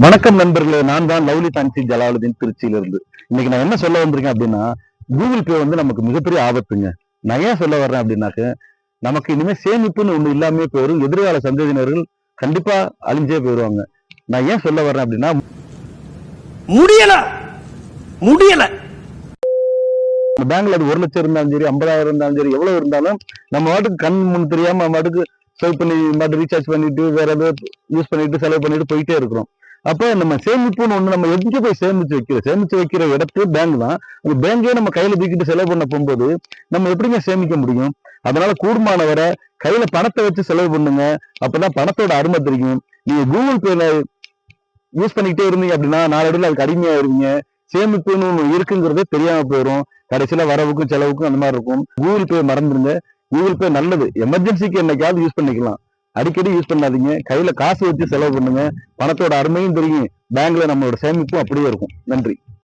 வணக்கம் நண்பர்களே நான் தான் லவ்லி தான்சி ஜலாலுதீன் திருச்சியில இருந்து இன்னைக்கு நான் என்ன சொல்ல வந்திருக்கேன் அப்படின்னா கூகுள் பே வந்து நமக்கு மிகப்பெரிய ஆபத்துங்க. நான் ஏன் சொல்ல வர்றேன் அப்படின்னாக்க நமக்கு இனிமே சேமிப்புன்னு ஒண்ணு இல்லாமே போயிடும் எதிர்கால சந்ததியினர்கள் கண்டிப்பா அழிஞ்சே போயிடுவாங்க நான் ஏன் சொல்ல வர்றேன் அப்படின்னா முடியல! முடியல! பேங்க்ல அது ஒரு லட்சம் இருந்தாலும் சரி ஐம்பதாயிரம் இருந்தாலும் சரி எவ்வளவு இருந்தாலும் நம்ம வாட்டுக்கு கண் முன் தெரியாம நம்ம வாட்டுக்கு சேவ் பண்ணி மாட்டு ரீசார்ஜ் பண்ணிட்டு வேற ஏதாவது யூஸ் பண்ணிட்டு செலவு பண்ணிட்டு போயிட்டே இருக்கிறோம். அப்ப நம்ம சேமிப்புன்னு ஒண்ணு நம்ம எங்க போய் சேமிச்சு வைக்கிறோம் சேமிச்சு வைக்கிற இடத்து பேங்க் தான். அந்த பேங்கே நம்ம கையில தூக்கிட்டு செலவு பண்ண போகும்போது நம்ம எப்படிங்க சேமிக்க முடியும்? அதனால கூடுமானவரை கையில பணத்தை வச்சு செலவு பண்ணுங்க. அப்பதான் பணத்தோட அருமை தெரியும். நீங்க கூகுள் பேல யூஸ் பண்ணிக்கிட்டே இருந்தீங்க அப்படின்னா நாளடைவில் அதுக்கு அடிமையாயிருவீங்க. சேமிப்புன்னு ஒண்ணு இருக்குங்கிறதே தெரியாம போயிடும் கடைசியில வரவுக்கும் செலவுக்கும் அந்த மாதிரி இருக்கும். Google Pay மறந்துருங்க. கூகுள் பே நல்லது. எமர்ஜென்சிக்கு என்னைக்காவது யூஸ் பண்ணிக்கலாம். அடிக்கடி யூஸ் பண்ணாதீங்க. கையில காசு வச்சு செலவு பண்ணுங்க. பணத்தோட அருமையும் தெரியும். பேங்க்ல நம்மளோட சேமிப்பும் அப்படியே இருக்கும். நன்றி.